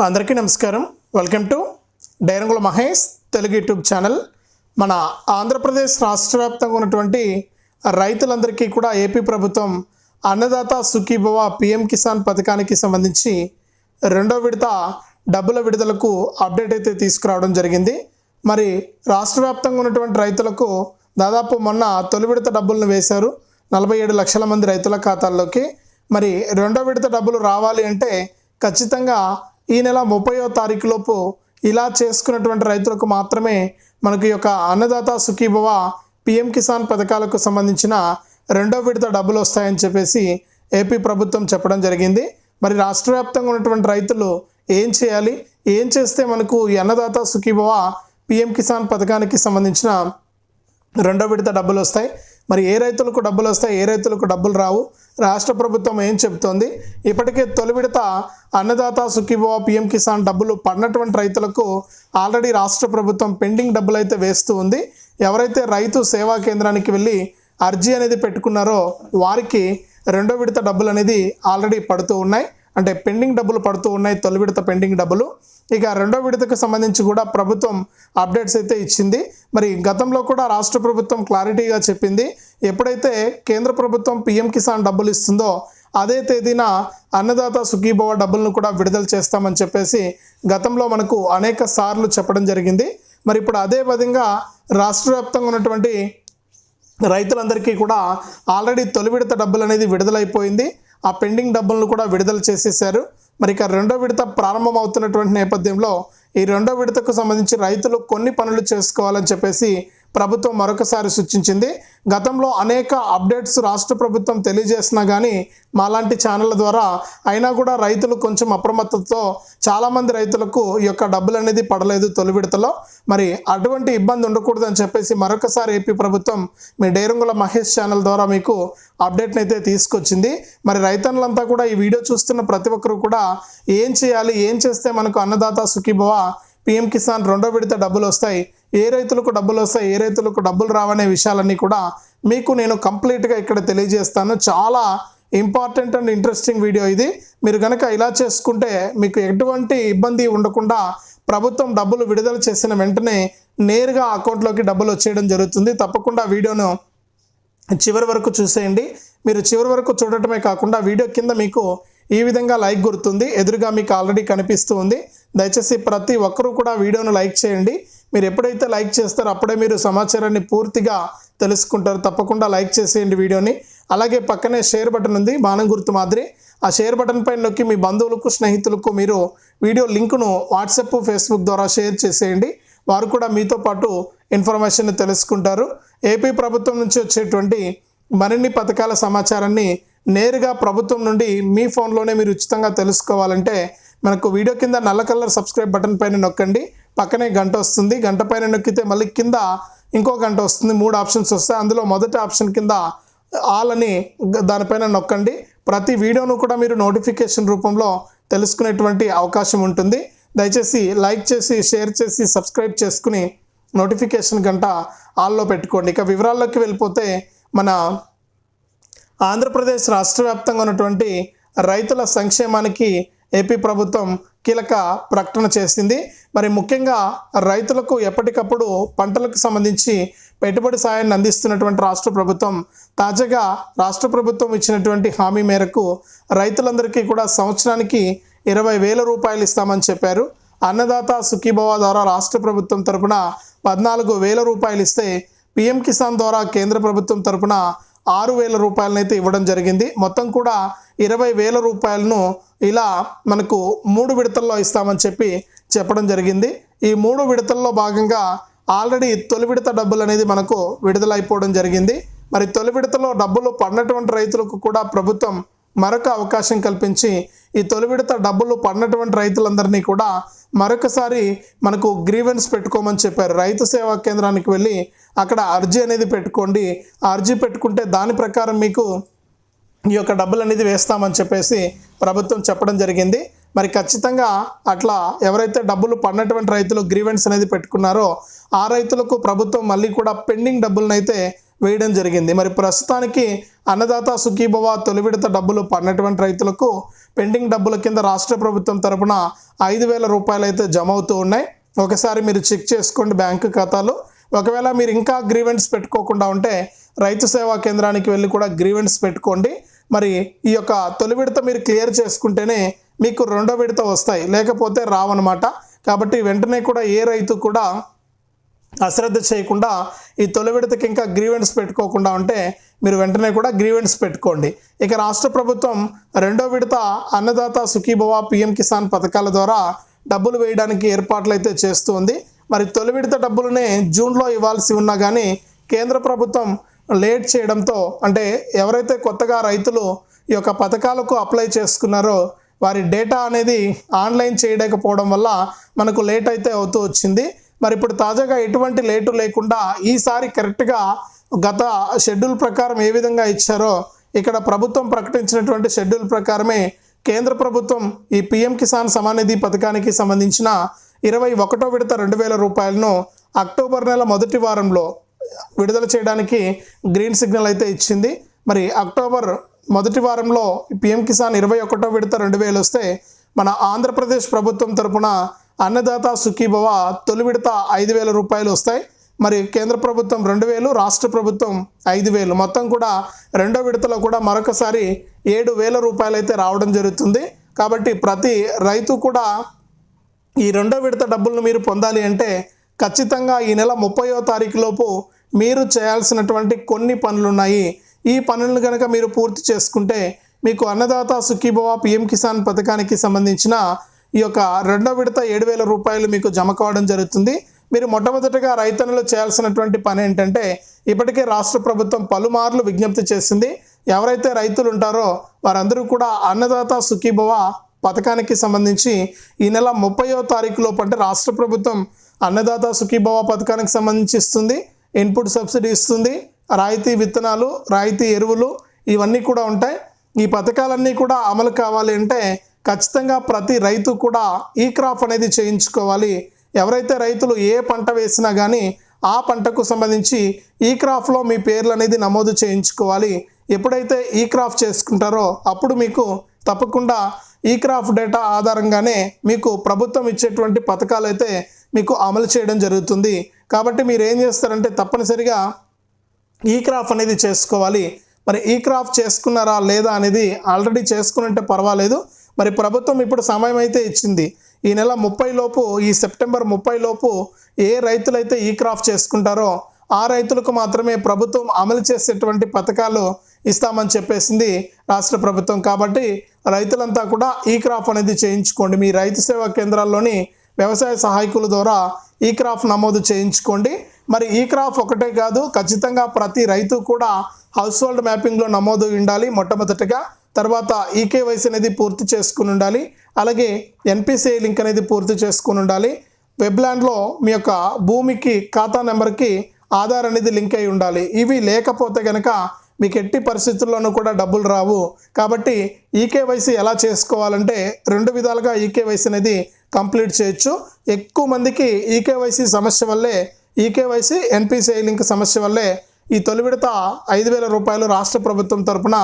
అందరికీ నమస్కారం. Welcome to Dairangula Mahesh Telugu YouTube channel. మన ఆంధ్రప్రదేశ్ రాష్ట్ర వ్యాప్తంగా ఉన్నటువంటి రైతులందరికీ కూడా ఏపీ ప్రభుత్వం అన్నదాత సుఖీభవ పిఎం కిసాన్ పథకానికి సంబంధించి రెండో విడత డబ్బుల విడుదలకు అప్డేట్ అయితే తీసుకురావడం జరిగింది. మరి రాష్ట్ర వ్యాప్తంగా ఉన్నటువంటి రైతులకు దాదాపు మొన్న తొలి విడత డబ్బులను వేశారు. నలభై ఏడు లక్షల మంది రైతుల ఖాతాల్లోకి. మరి రెండో విడత డబ్బులు రావాలి అంటే ఖచ్చితంగా ఈ నెల ముప్పయో తారీఖు లోపు ఇలా చేసుకున్నటువంటి రైతులకు మాత్రమే మనకి ఈ యొక్క అన్నదాత సుఖీభవ పిఎం కిసాన్ పథకాలకు సంబంధించిన రెండో విడత డబ్బులు వస్తాయని చెప్పేసి ఏపీ ప్రభుత్వం చెప్పడం జరిగింది. మరి రాష్ట్ర వ్యాప్తంగా ఉన్నటువంటి రైతులు ఏం చేయాలి? ఏం చేస్తే మనకు ఈ అన్నదాత సుఖీభవ పిఎం కిసాన్ పథకానికి సంబంధించిన రెండో విడత డబ్బులు వస్తాయి? మరి ఏ రైతులకు డబ్బులు వస్తాయి ఏ రైతులకు డబ్బులు రావు? రాష్ట్ర ప్రభుత్వం ఏం చెబుతోంది ఇప్పటికే తొలి విడత అన్నదాత సుఖీభవ పిఎం కిసాన్ డబ్బులు పడినటువంటి రైతులకు ఆల్రెడీ రాష్ట్ర ప్రభుత్వం పెండింగ్ డబ్బులు అయితే వేస్తూ ఉంది. ఎవరైతే రైతు సేవా కేంద్రానికి వెళ్ళి అర్జీ అనేది పెట్టుకున్నారో వారికి రెండో విడత డబ్బులు అనేది ఆల్రెడీ పడుతూ ఉన్నాయి. అంటే పెండింగ్ డబ్బులు పడుతూ ఉన్నాయి తొలి విడత పెండింగ్ డబ్బులు. ఇక రెండో విడతకు సంబంధించి కూడా ప్రభుత్వం అప్డేట్స్ అయితే ఇచ్చింది. మరి గతంలో కూడా రాష్ట్ర ప్రభుత్వం క్లారిటీగా చెప్పింది. ఎప్పుడైతే కేంద్ర ప్రభుత్వం పిఎం కిసాన్ డబ్బులు ఇస్తుందో అదే తేదీన అన్నదాత సుఖీభవ డబ్బులను కూడా విడుదల చేస్తామని చెప్పేసి గతంలో మనకు అనేక సార్లు చెప్పడం జరిగింది. మరి ఇప్పుడు అదే విధంగా రాష్ట్ర వ్యాప్తంగా ఉన్నటువంటి రైతులందరికీ కూడా ఆల్రెడీ తొలి విడత డబ్బులు అనేది విడుదలైపోయింది. ఆ పెండింగ్ డబ్బులను కూడా విడుదల చేసేసారు మరి ఇక రెండో విడత ప్రారంభమవుతున్నటువంటి నేపథ్యంలో ఈ రెండో విడతకు సంబంధించి రైతులు కొన్ని పనులు చేసుకోవాలని చెప్పేసి ప్రభుత్వం మరొకసారి సూచించింది. గతంలో అనేక అప్డేట్స్ రాష్ట్ర ప్రభుత్వం తెలియజేసినా కానీ మాలాంటి ఛానళ్ళ ద్వారా అయినా కూడా రైతులు కొంచెం అప్రమత్తతో చాలామంది రైతులకు ఈ యొక్క డబ్బులు అనేది పడలేదు తొలి విడతలో. మరి అటువంటి ఇబ్బంది ఉండకూడదని చెప్పేసి మరొకసారి ఏపీ ప్రభుత్వం మీ డేరంగుల మహేష్ ఛానల్ ద్వారా మీకు అప్డేట్ని అయితే తీసుకొచ్చింది. మరి రైతన్నలంతా కూడా ఈ వీడియో చూస్తున్న ప్రతి ఒక్కరు కూడా ఏం చేయాలి ఏం చేస్తే మనకు అన్నదాత సుఖీభవ పిఎం కిసాన్ రెండో విడత డబ్బులు వస్తాయి. ఏ రైతులకు డబ్బులు వస్తాయి ఏ రైతులకు డబ్బులు రావనే విషయాలన్నీ కూడా మీకు నేను కంప్లీట్గా ఇక్కడ తెలియజేస్తాను. చాలా ఇంపార్టెంట్ అండ్ ఇంట్రెస్టింగ్ వీడియో ఇది. మీరు కనుక ఇలా చేసుకుంటే మీకు ఎటువంటి ఇబ్బంది ఉండకుండా ప్రభుత్వం డబ్బులు విడుదల చేసిన వెంటనే నేరుగా అకౌంట్లోకి డబ్బులు వచ్చేయడం జరుగుతుంది. తప్పకుండా వీడియోను చివరి వరకు చూసేయండి. మీరు చివరి వరకు చూడటమే కాకుండా వీడియో కింద మీకు ఈ విధంగా లైక్ గుర్తుంది. ఎదురుగా మీకు ఆల్రెడీ కనిపిస్తూ ఉంది. దయచేసి ప్రతి ఒక్కరూ కూడా వీడియోను లైక్ చేయండి. మీరు ఎప్పుడైతే లైక్ చేస్తారో అప్పుడే మీరు సమాచారాన్ని పూర్తిగా తెలుసుకుంటారు. తప్పకుండా లైక్ చేసేయండి వీడియోని. అలాగే పక్కనే షేర్ బటన్ ఉంది బాణం గుర్తు మాదిరి. ఆ షేర్ బటన్ పైన నొక్కి మీ బంధువులకు స్నేహితులకు మీరు వీడియో లింకును వాట్సాప్ ఫేస్బుక్ ద్వారా షేర్ చేసేయండి. వారు కూడా మీతో పాటు ఇన్ఫర్మేషన్ తెలుసుకుంటారు. ఏపీ ప్రభుత్వం నుంచి వచ్చేటువంటి మరిన్ని పథకాల సమాచారాన్ని నేరుగా ప్రభుత్వం నుండి మీ ఫోన్లోనే మీరు ఉచితంగా తెలుసుకోవాలంటే మనకు వీడియో కింద నల్ల కలర్ సబ్స్క్రైబ్ బటన్ పైన నొక్కండి. పక్కనే గంట వస్తుంది. గంట పైన నొక్కితే మళ్ళీ కింద ఇంకో గంట వస్తుంది. మూడు ఆప్షన్స్ వస్తాయి. అందులో మొదటి ఆప్షన్ కింద ఆల్ అని దానిపైన నొక్కండి. ప్రతి వీడియోను కూడా మీరు నోటిఫికేషన్ రూపంలో తెలుసుకునేటువంటి అవకాశం ఉంటుంది. దయచేసి లైక్ చేసి షేర్ చేసి సబ్స్క్రైబ్ చేసుకుని నోటిఫికేషన్ గంట ఆల్లో పెట్టుకోండి. ఇక వివరాల్లోకి వెళ్ళిపోతే మన ఆంధ్రప్రదేశ్ రాష్ట్ర వ్యాప్తంగా ఉన్నటువంటి రైతుల సంక్షేమానికి ఏపీ ప్రభుత్వం కీలక ప్రకటన చేసింది. మరి ముఖ్యంగా రైతులకు ఎప్పటికప్పుడు పంటలకు సంబంధించి పెట్టుబడి సాయాన్ని అందిస్తున్నటువంటి రాష్ట్ర ప్రభుత్వం తాజాగా రాష్ట్ర ప్రభుత్వం ఇచ్చినటువంటి హామీ మేరకు రైతులందరికీ కూడా సంవత్సరానికి ఇరవై వేల రూపాయలు ఇస్తామని చెప్పారు. అన్నదాత సుఖీభవ ద్వారా రాష్ట్ర ప్రభుత్వం తరపున పద్నాలుగు వేల రూపాయలు ఇస్తే పిఎం కిసాన్ ద్వారా కేంద్ర ప్రభుత్వం తరపున ఆరు వేల రూపాయలనైతే ఇవ్వడం జరిగింది. మొత్తం కూడా ఇరవై వేల రూపాయలను ఇలా మనకు మూడు విడతల్లో ఇస్తామని చెప్పి చెప్పడం జరిగింది. ఈ మూడు విడతల్లో భాగంగా ఆల్రెడీ తొలి విడత డబ్బులు అనేది మనకు విడుదలైపోవడం జరిగింది. మరి తొలి విడతలో డబ్బులు పడినటువంటి రైతులకు కూడా ప్రభుత్వం మరొక అవకాశం కల్పించి ఈ తొలి విడత డబ్బులు పడినటువంటి రైతులందరినీ కూడా మరొకసారి మనకు గ్రీవెన్స్ పెట్టుకోమని చెప్పారు. రైతు సేవా కేంద్రానికి వెళ్ళి అక్కడ అర్జీ అనేది పెట్టుకోండి. ఆ అర్జీ పెట్టుకుంటే దాని ప్రకారం మీకు ఈ యొక్క డబ్బులు అనేది వేస్తామని చెప్పేసి ప్రభుత్వం చెప్పడం జరిగింది. మరి ఖచ్చితంగా అట్లా ఎవరైతే డబ్బులు పడినటువంటి రైతులు గ్రీవెన్స్ అనేది పెట్టుకున్నారో ఆ రైతులకు ప్రభుత్వం మళ్ళీ కూడా పెండింగ్ డబ్బులను అయితే వేయడం జరిగింది. మరి ప్రస్తుతానికి అన్నదాత సుఖీభవ తొలి విడత డబ్బులు పడినటువంటి రైతులకు పెండింగ్ డబ్బుల కింద రాష్ట్ర ప్రభుత్వం తరపున ఐదు వేల రూపాయలు అయితే జమ అవుతూ ఉన్నాయి. ఒకసారి మీరు చెక్ చేసుకోండి బ్యాంకు ఖాతాలు. ఒకవేళ మీరు ఇంకా గ్రీవెంట్స్ పెట్టుకోకుండా ఉంటే రైతు సేవా కేంద్రానికి వెళ్ళి కూడా గ్రీవెంట్స్ పెట్టుకోండి. మరి ఈ యొక్క తొలి విడత మీరు క్లియర్ చేసుకుంటేనే మీకు రెండో విడత వస్తాయి. లేకపోతే రావన్నమాట. కాబట్టి వెంటనే కూడా ఏ రైతు కూడా అశ్రద్ధ చేయకుండా ఈ తొలి విడతకి ఇంకా గ్రీవెన్స్ పెట్టుకోకుండా ఉంటే మీరు వెంటనే కూడా గ్రీవెన్స్ పెట్టుకోండి. ఇక రాష్ట్ర ప్రభుత్వం రెండో విడత అన్నదాత సుఖీభవ పిఎం కిసాన్ పథకాల ద్వారా డబ్బులు వేయడానికి ఏర్పాట్లు అయితే చేస్తుంది. మరి తొలి విడత డబ్బులనే జూన్లో ఇవ్వాల్సి ఉన్నా కానీ కేంద్ర ప్రభుత్వం లేట్ చేయడంతో అంటే ఎవరైతే కొత్తగా రైతులు ఈ యొక్క పథకాలకు అప్లై చేసుకున్నారో వారి డేటా అనేది ఆన్లైన్ చేయలేకపోవడం వల్ల మనకు లేట్ అయితే అవుతూ వచ్చింది. మరి ఇప్పుడు తాజాగా ఎటువంటి లేటు లేకుండా ఈసారి కరెక్ట్గా గత షెడ్యూల్ ప్రకారం ఏ విధంగా ఇచ్చారో ఇక్కడ ప్రభుత్వం ప్రకటించినటువంటి షెడ్యూల్ ప్రకారమే కేంద్ర ప్రభుత్వం ఈ పిఎం కిసాన్ సమానిధి పథకానికి సంబంధించిన ఇరవై ఒకటో విడత రెండు వేల రూపాయలను అక్టోబర్ నెల మొదటి వారంలో విడుదల చేయడానికి గ్రీన్ సిగ్నల్ అయితే ఇచ్చింది. మరి అక్టోబర్ మొదటి వారంలో పిఎం కిసాన్ ఇరవై ఒకటో విడత రెండు వేలు వస్తే మన ఆంధ్రప్రదేశ్ ప్రభుత్వం తరపున అన్నదాత సుఖీభవ తొలి విడత ఐదు వేల రూపాయలు వస్తాయి. మరి కేంద్ర ప్రభుత్వం రెండు వేలు రాష్ట్ర ప్రభుత్వం ఐదు వేలు. మొత్తం కూడా రెండో విడతలో కూడా మరొకసారి ఏడు వేల రూపాయలు అయితే రావడం జరుగుతుంది. కాబట్టి ప్రతి రైతు కూడా ఈ రెండో విడత డబ్బులను మీరు పొందాలి అంటే ఖచ్చితంగా ఈ నెల ముప్పయో తారీఖు లోపు మీరు చేయాల్సినటువంటి కొన్ని పనులు ఉన్నాయి ఈ పనులను కనుక మీరు పూర్తి చేసుకుంటే మీకు అన్నదాత సుఖీభవ పిఎం కిసాన్ పథకానికి సంబంధించిన ఈ యొక్క రెండో విడత ఏడు వేల రూపాయలు మీకు జమ కావడం జరుగుతుంది. మీరు మొట్టమొదటిగా రైతన్నులు చేయాల్సినటువంటి పని ఏంటంటే ఇప్పటికే రాష్ట్ర ప్రభుత్వం పలుమార్లు విజ్ఞప్తి చేసింది ఎవరైతే రైతులు ఉంటారో వారందరూ కూడా అన్నదాత సుఖీభవ పథకానికి సంబంధించి ఈ నెల ముప్పయో తారీఖులో అంటే రాష్ట్ర ప్రభుత్వం అన్నదాత సుఖీభవ పథకానికి సంబంధించి ఇస్తుంది ఇన్పుట్ సబ్సిడీ ఇస్తుంది రాయితీ విత్తనాలు రాయితీ ఎరువులు ఇవన్నీ కూడా ఉంటాయి. ఈ పథకాలన్నీ కూడా అమలు కావాలి అంటే ఖచ్చితంగా ప్రతి రైతు కూడా ఈ క్రాప్ అనేది చేయించుకోవాలి. ఎవరైతే రైతులు ఏ పంట వేసినా కానీ ఆ పంటకు సంబంధించి ఈ క్రాఫ్లో మీ పేర్లు అనేది నమోదు చేయించుకోవాలి. ఎప్పుడైతే ఈ క్రాఫ్ చేసుకుంటారో అప్పుడు మీకు తప్పకుండా ఈ క్రాఫ్ డేటా ఆధారంగానే మీకు ప్రభుత్వం ఇచ్చేటువంటి పథకాలు అయితే మీకు అమలు చేయడం జరుగుతుంది. కాబట్టి మీరు ఏం చేస్తారంటే తప్పనిసరిగా ఈ క్రాఫ్ అనేది చేసుకోవాలి. మరి ఈ క్రాఫ్ చేసుకున్నారా లేదా అనేది ఆల్రెడీ చేసుకుని ఉంటే పర్వాలేదు. మరి ప్రభుత్వం ఇప్పుడు సమయం అయితే ఇచ్చింది. ఈ నెల ముప్పై లోపు ఈ సెప్టెంబర్ ముప్పై లోపు ఏ రైతులైతే ఈ క్రాప్ చేసుకుంటారో ఆ రైతులకు మాత్రమే ప్రభుత్వం అమలు చేసేటువంటి పథకాలు ఇస్తామని చెప్పేసింది రాష్ట్ర ప్రభుత్వం. కాబట్టి రైతులంతా కూడా ఈ క్రాఫ్ అనేది చేయించుకోండి. మీ రైతు సేవా కేంద్రాల్లోని వ్యవసాయ సహాయకుల ద్వారా ఈ క్రాఫ్ నమోదు చేయించుకోండి. మరి ఈ క్రాఫ్ ఒకటే కాదు ఖచ్చితంగా ప్రతి రైతు కూడా హౌస్ హోల్డ్ మ్యాపింగ్లో నమోదు ఉండాలి మొట్టమొదటిగా. తర్వాత ఈకేవైసీ అనేది పూర్తి చేసుకుని ఉండాలి. అలాగే ఎన్పిసిఐ లింక్ అనేది పూర్తి చేసుకుని ఉండాలి. వెబ్లాండ్లో మీ యొక్క భూమికి ఖాతా నెంబర్కి ఆధార్ అనేది లింక్ అయి ఉండాలి. ఇవి లేకపోతే కనుక మీకు ఎట్టి పరిస్థితుల్లోనూ కూడా డబ్బులు రావు. కాబట్టి ఈకేవైసీ ఎలా చేసుకోవాలంటే రెండు విధాలుగా ఈకేవైసీ అనేది కంప్లీట్ చేయొచ్చు. ఎక్కువ మందికి ఈకేవైసీ సమస్య వల్లే ఈకేవైసీ ఎన్పిసిఐ లింక్ సమస్య వల్లే ఈ తొలి విడత ఐదు వేల రూపాయలు రాష్ట్ర ప్రభుత్వం తరపున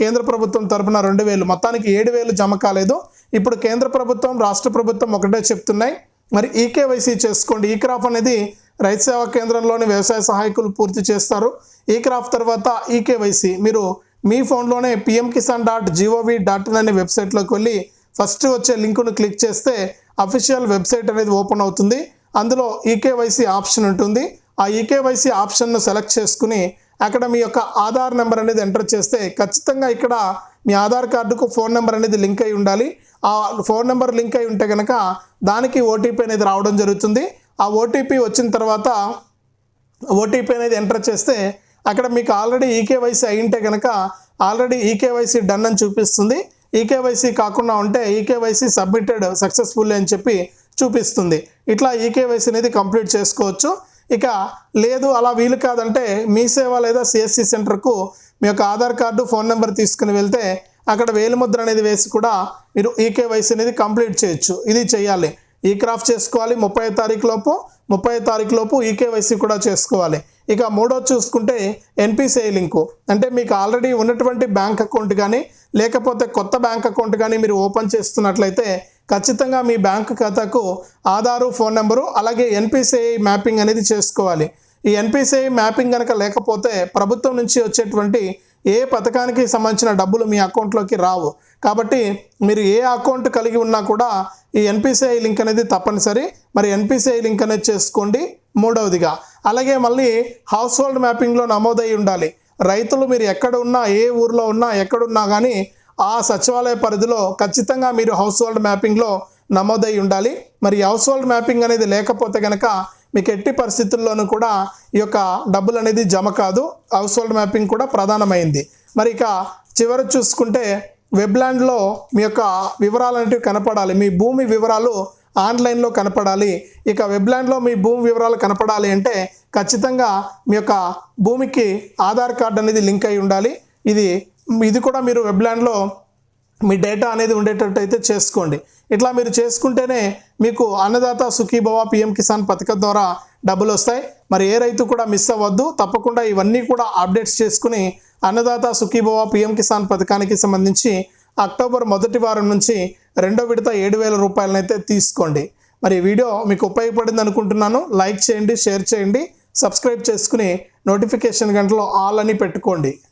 కేంద్ర ప్రభుత్వం తరపున రెండు వేలు. మొత్తానికి ఏడు వేలు జమ కాలేదు. ఇప్పుడు కేంద్ర ప్రభుత్వం రాష్ట్ర ప్రభుత్వం ఒకటే చెప్తున్నాయి. మరి ఈకేవైసీ చేసుకోండి. ఈ క్రాఫ్ అనేది రైతు సేవా కేంద్రంలోని వ్యవసాయ సహాయకులు పూర్తి చేస్తారు. ఈ క్రాఫ్ తర్వాత ఈకేవైసీ మీరు మీ ఫోన్లోనే PM Kisan dot G O V dot in అనే వెబ్సైట్లోకి వెళ్ళి ఫస్ట్ వచ్చే లింకును క్లిక్ చేస్తే అఫీషియల్ వెబ్సైట్ అనేది ఓపెన్ అవుతుంది. అందులో ఈకేవైసీ ఆప్షన్ ఉంటుంది. ఆ ఈకేవైసీ ఆప్షన్ను సెలెక్ట్ చేసుకుని అక్కడ మీ యొక్క ఆధార్ నెంబర్ అనేది ఎంటర్ చేస్తే ఖచ్చితంగా ఇక్కడ మీ ఆధార్ కార్డుకు ఫోన్ నెంబర్ అనేది లింక్ అయి ఉండాలి. ఆ ఫోన్ నెంబర్ లింక్ అయి ఉంటే కనుక దానికి ఓటీపీ అనేది రావడం జరుగుతుంది. ఆ ఓటీపీ వచ్చిన తర్వాత ఓటీపీ అనేది ఎంటర్ చేస్తే అక్కడ మీకు ఆల్రెడీ ఈకేవైసీ అయింటే కనుక ఆల్రెడీ ఈకేవైసీ డన్ అని చూపిస్తుంది. ఈకేవైసీ కాకుండా ఉంటే ఈకేవైసీ సబ్మిటెడ్ సక్సెస్ఫుల్ అని చెప్పి చూపిస్తుంది. ఇట్లా ఈకేవైసీ అనేది కంప్లీట్ చేసుకోవచ్చు. ఇక లేదు అలా వీలు కాదంటే మీ సేవ లేదా సిఎస్సి సెంటర్కు మీ యొక్క ఆధార్ కార్డు ఫోన్ నెంబర్ తీసుకుని వెళ్తే అక్కడ వేలిముద్ర అనేది వేసి కూడా మీరు ఈకేవైసీ అనేది కంప్లీట్ చేయొచ్చు. ఇది చేయాలి. ఈ క్రాఫ్ట్ చేసుకోవాలి ముప్పై తారీఖు లోపు ముప్పై తారీఖు లోపు ఈకేవైసీ కూడా చేసుకోవాలి. ఇక మూడో చూసుకుంటే ఎన్పిసిఐ లింకు. అంటే మీకు ఆల్రెడీ ఉన్నటువంటి బ్యాంక్ అకౌంట్ కానీ లేకపోతే కొత్త బ్యాంక్ అకౌంట్ కానీ మీరు ఓపెన్ చేస్తున్నట్లయితే ఖచ్చితంగా మీ బ్యాంక్ ఖాతాకు ఆధారు ఫోన్ నెంబరు అలాగే ఎన్పిసిఐ మ్యాపింగ్ అనేది చేసుకోవాలి. ఈ ఎన్పిసిఐ మ్యాపింగ్ కనుక లేకపోతే ప్రభుత్వం నుంచి వచ్చేటువంటి ఏ పథకానికి సంబంధించిన డబ్బులు మీ అకౌంట్లోకి రావు. కాబట్టి మీరు ఏ అకౌంట్ కలిగి ఉన్నా కూడా ఈ ఎన్పిసిఐ లింక్ అనేది తప్పనిసరి. మరి ఎన్పిసిఐ లింక్ అనేది చేసుకోండి మూడవదిగా. అలాగే మళ్ళీ హౌస్ హోల్డ్ మ్యాపింగ్లో నమోదై ఉండాలి. రైతులు మీరు ఎక్కడ ఉన్నా ఏ ఊర్లో ఉన్నా ఎక్కడున్నా కానీ ఆ సచివాలయ పరిధిలో ఖచ్చితంగా మీరు హౌస్ హోల్డ్ మ్యాపింగ్లో నమోదై ఉండాలి. మరి హౌస్ హోల్డ్ మ్యాపింగ్ అనేది లేకపోతే కనుక మీకు ఎట్టి పరిస్థితుల్లోనూ కూడా ఈ యొక్క డబ్బులు అనేది జమ కాదు. హౌస్ హోల్డ్ మ్యాపింగ్ కూడా ప్రధానమైంది. మరి ఇక చివరి చూసుకుంటే వెబ్లాండ్లో మీ యొక్క వివరాలు అనేవి కనపడాలి. మీ భూమి వివరాలు ఆన్లైన్లో కనపడాలి. ఇక వెబ్లాండ్లో మీ భూమి వివరాలు కనపడాలి అంటే ఖచ్చితంగా మీ యొక్క భూమికి ఆధార్ కార్డు అనేది లింక్ అయి ఉండాలి. ఇది ఇది కూడా మీరు వెబ్లాండ్లో మీ డేటా అనేది ఉండేటట్టు అయితే చేసుకోండి. ఇట్లా మీరు చేసుకుంటేనే మీకు అన్నదాత సుఖీభవ పిఎం కిసాన్ పథకం ద్వారా డబ్బులు వస్తాయి. మరి ఏ రైతు కూడా మిస్ అవ్వద్దు. తప్పకుండా ఇవన్నీ కూడా అప్డేట్స్ చేసుకుని అన్నదాత సుఖీభవ పిఎం కిసాన్ పథకానికి సంబంధించి అక్టోబర్ మొదటి వారం నుంచి రెండో విడత ఏడు వేల రూపాయలనైతే తీసుకోండి. మరి వీడియో మీకు ఉపయోగపడింది అనుకుంటున్నాను. లైక్ చేయండి షేర్ చేయండి సబ్స్క్రైబ్ చేసుకుని నోటిఫికేషన్ గంటలో ఆల్ అని పెట్టుకోండి.